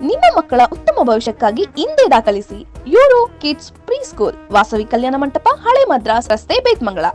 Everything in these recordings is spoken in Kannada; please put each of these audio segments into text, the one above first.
ನಿಮ್ಮ ಮಕ್ಕಳ ಉತ್ತಮ ಭವಿಷ್ಯಕ್ಕಾಗಿ ಇಂದೇ ದಾಖಲಿಸಿ Euro kids pre school Vasavi Kalyana Mantapa, ಹಳೆ ಮದ್ರಾಸ್ ರಸ್ತೆ ಬೇತ್ಮಂಗಳ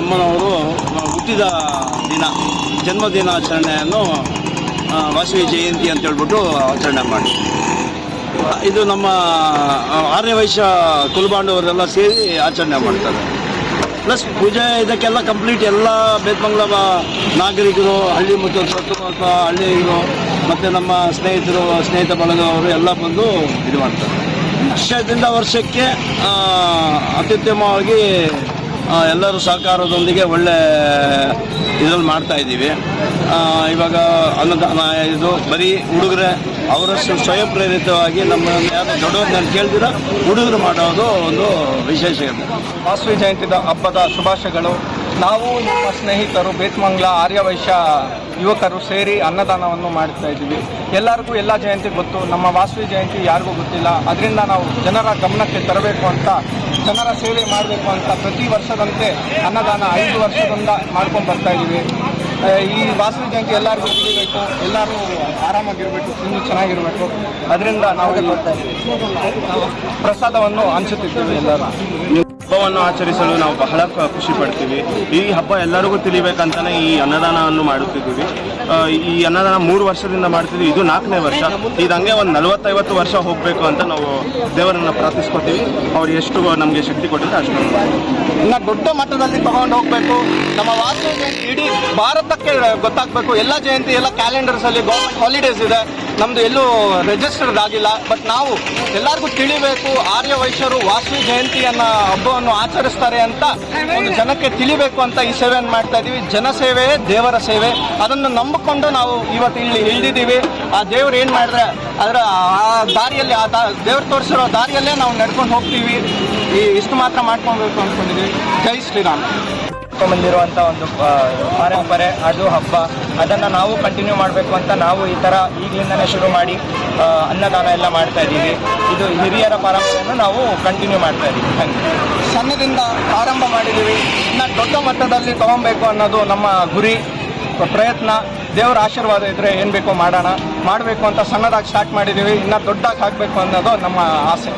ಅಮ್ಮನವರು ಹುಟ್ಟಿದ ದಿನ ಜನ್ಮದಿನ ಆಚರಣೆಯನ್ನು ವಾಸವಿ ಜಯಂತಿ ಅಂತ ಹೇಳ್ಬಿಟ್ಟು ಆಚರಣೆ ಮಾಡಿ. ಇದು ನಮ್ಮ ಆರ್ಯ ಆರ್ಯವೈಶ್ಯ ಕುಲಬಾಂಡವರೆಲ್ಲ ಸೇರಿ ಆಚರಣೆ ಮಾಡ್ತಾರೆ. ಪ್ಲಸ್ ಪೂಜೆ ಇದಕ್ಕೆಲ್ಲ ಕಂಪ್ಲೀಟ್ ಎಲ್ಲ ಬೇತ್ಮಂಗ್ಲ ನಾಗರಿಕರು, ಹಳ್ಳಿ ಮತ್ತು ಸುತ್ತಮುತ್ತ ಹಳ್ಳಿಗಳು, ಮತ್ತು ನಮ್ಮ ಸ್ನೇಹಿತರು, ಸ್ನೇಹಿತ ಬಳಗವರು ಎಲ್ಲ ಬಂದು ಇದು ಮಾಡ್ತಾರೆ. ವರ್ಷದಿಂದ ವರ್ಷಕ್ಕೆ ಅತ್ಯುತ್ತಮವಾಗಿ ಎಲ್ಲರೂ ಸಹಕಾರದೊಂದಿಗೆ ಒಳ್ಳೆ ಇದರಲ್ಲಿ ಮಾಡ್ತಾ ಇದ್ದೀವಿ. ಇವಾಗ ಅನ್ನದಾನ ಇದು ಬರೀ ಹುಡುಗರೇ ಅವರಷ್ಟು ಸ್ವಯಂ ಪ್ರೇರಿತವಾಗಿ ನಮ್ಮ ಯಾರು ದೊಡ್ಡವ್ರು ನಾನು ಕೇಳ್ದಿರ ಹುಡುಗರು ಮಾಡೋದು ಒಂದು ವಿಶೇಷತೆ ವಾಸವಿ ಜಯಂತಿದ ಹಬ್ಬದ ಶುಭಾಶಯಗಳು. ನಾವು ನಮ್ಮ ಸ್ನೇಹಿತರು ಬೇತ್ಮಂಗ್ಲ ಆರ್ಯವೈಶ್ಯ ಯುವಕರು ಸೇರಿ ಅನ್ನದಾನವನ್ನು ಮಾಡ್ತಾ ಇದ್ದೀವಿ. ಎಲ್ಲರಿಗೂ ಎಲ್ಲ ಜಯಂತಿ ಗೊತ್ತು. ನಮ್ಮ ವಾಸವಿ ಜಯಂತಿ ಯಾರಿಗೂ ಗೊತ್ತಿಲ್ಲ. ಅದರಿಂದ ನಾವು ಜನರ ಗಮನಕ್ಕೆ ತರಬೇಕು ಅಂತ, ಜನರ ಸೇವೆ ಮಾಡಬೇಕು ಅಂತ ಪ್ರತಿ ವರ್ಷದಂತೆ ಅನ್ನದಾನ ಐದು ವರ್ಷದಿಂದ ಮಾಡ್ಕೊಂಡು ಬರ್ತಾ ಇದ್ದೀವಿ. ಈ ವಾಸವಿ ಜಯಂತಿ ಎಲ್ಲರಿಗೂ ತಿಳಿಬೇಕು ಎಲ್ಲರೂ ಆರಾಮಾಗಿರಬೇಕು. ತಿಂದು ಚೆನ್ನಾಗಿರಬೇಕು. ಅದರಿಂದ ನಾವು ಪ್ರಸಾದವನ್ನು ಹಂಚುತ್ತಿದ್ದೇವೆ ಎಲ್ಲರೂ. ಹಬ್ಬವನ್ನು ಆಚರಿಸಲು ನಾವು ಬಹಳ ಖುಷಿ ಪಡ್ತೀವಿ. ಈ ಹಬ್ಬ ಎಲ್ಲರಿಗೂ ತಿಳಿಬೇಕಂತಾನೆ ಈ ಅನ್ನದಾನವನ್ನು ಮಾಡುತ್ತಿದ್ದೀವಿ. ಈ ಅನ್ನದಾನ ಮೂರು ವರ್ಷದಿಂದ ಮಾಡ್ತಿದ್ವಿ. ಇದು ನಾಲ್ಕನೇ ವರ್ಷ. ಇದಂಗೆ ಒಂದು ನಲವತ್ತೈವತ್ತು ವರ್ಷ ಹೋಗಬೇಕು ಅಂತ ನಾವು ದೇವರನ್ನು ಪ್ರಾರ್ಥಿಸ್ಕೊತೀವಿ ಅವ್ರು ಎಷ್ಟು ನಮಗೆ ಶಕ್ತಿ ಕೊಟ್ಟಿದ್ರೆ ಅಷ್ಟು ಇನ್ನು ದೊಡ್ಡ ಮಟ್ಟದಲ್ಲಿ ತಗೊಂಡು ಹೋಗಬೇಕು. ನಮ್ಮ ವಾಸ್ತು ಇಡೀ ಭಾರತಕ್ಕೆ, ಗೊತ್ತಾಗಬೇಕು. ಎಲ್ಲ ಜಯಂತಿ, ಎಲ್ಲ ಕ್ಯಾಲೆಂಡರ್ಸಲ್ಲಿ ಗೌರ್ಮೆಂಟ್ ಹಾಲಿಡೇಸ್ ಇದೆ. ನಮ್ದು ಎಲ್ಲೂ ರಿಜಿಸ್ಟರ್ಡ್ ಆಗಿಲ್ಲ ಬಟ್ ನಾವು ಎಲ್ಲರಿಗೂ ತಿಳಿಬೇಕು ಆರ್ಯ ವೈಶ್ಯರು ವಾಸವಿ ಜಯಂತಿಯನ್ನ ಹಬ್ಬವನ್ನು ಆಚರಿಸ್ತಾರೆ ಅಂತ ಒಂದು ಜನಕ್ಕೆ ತಿಳಿಬೇಕು ಅಂತ ಈ ಸೇವೆಯನ್ನು ಮಾಡ್ತಾ ಇದೀವಿ. ಜನಸೇವೆಯೇ ದೇವರ ಸೇವೆ, ಅದನ್ನು ನಂಬಿಕೊಂಡು ನಾವು ಇವತ್ತು ಇಲ್ಲಿ ಇಳಿದಿದ್ದೀವಿ. ಆ ದೇವ್ರು ಏನು ಮಾಡಿದ್ರೆ, ಅದರ ಆ ದಾರಿಯಲ್ಲಿ, ಆ ದೇವ್ರು ತೋರಿಸಿರೋ ದಾರಿಯಲ್ಲೇ ನಾವು ನಡ್ಕೊಂಡು ಹೋಗ್ತೀವಿ. ಈ ಇಷ್ಟು ಮಾತ್ರ ಮಾಡ್ಕೊಬೇಕು ಅಂದ್ಕೊಂಡಿದ್ದೀವಿ ಜೈ ಶ್ರೀರಾಮ್. ಬಂದಿರುವಂಥ ಒಂದು ಪರಂಪರೆ, ಅದು ಹಬ್ಬ. ಅದನ್ನು ನಾವು ಕಂಟಿನ್ಯೂ ಮಾಡಬೇಕು ಅಂತ ನಾವು ಈ ಥರ ಈಗಲಿಂದನೇ ಶುರು ಮಾಡಿ ಅನ್ನದಾನ ಎಲ್ಲ ಮಾಡ್ತಾ ಇದ್ದೀವಿ. ಇದು ಹಿರಿಯರ ಪರಂಪರೆಯನ್ನು ನಾವು ಕಂಟಿನ್ಯೂ ಮಾಡ್ತಾ ಇದ್ದೀವಿ. ಸಣ್ಣದಿಂದ ಆರಂಭ ಮಾಡಿದ್ದೀವಿ. ಇನ್ನ ದೊಡ್ಡ ಮಟ್ಟದಲ್ಲಿ ತಗೊಬೇಕು ಅನ್ನೋದು ನಮ್ಮ ಗುರಿ, ಪ್ರಯತ್ನ. ದೇವರ ಆಶೀರ್ವಾದ ಇದ್ದರೆ ಏನು ಬೇಕೋ ಮಾಡೋಣ. ಮಾಡಬೇಕು ಅಂತ ಸಣ್ಣದಾಗಿ ಸ್ಟಾರ್ಟ್ ಮಾಡಿದ್ದೀವಿ. ಇನ್ನ ದೊಡ್ಡದಾಗಿ ಹಾಕಬೇಕು ಅನ್ನೋದು ನಮ್ಮ ಆಸೆ.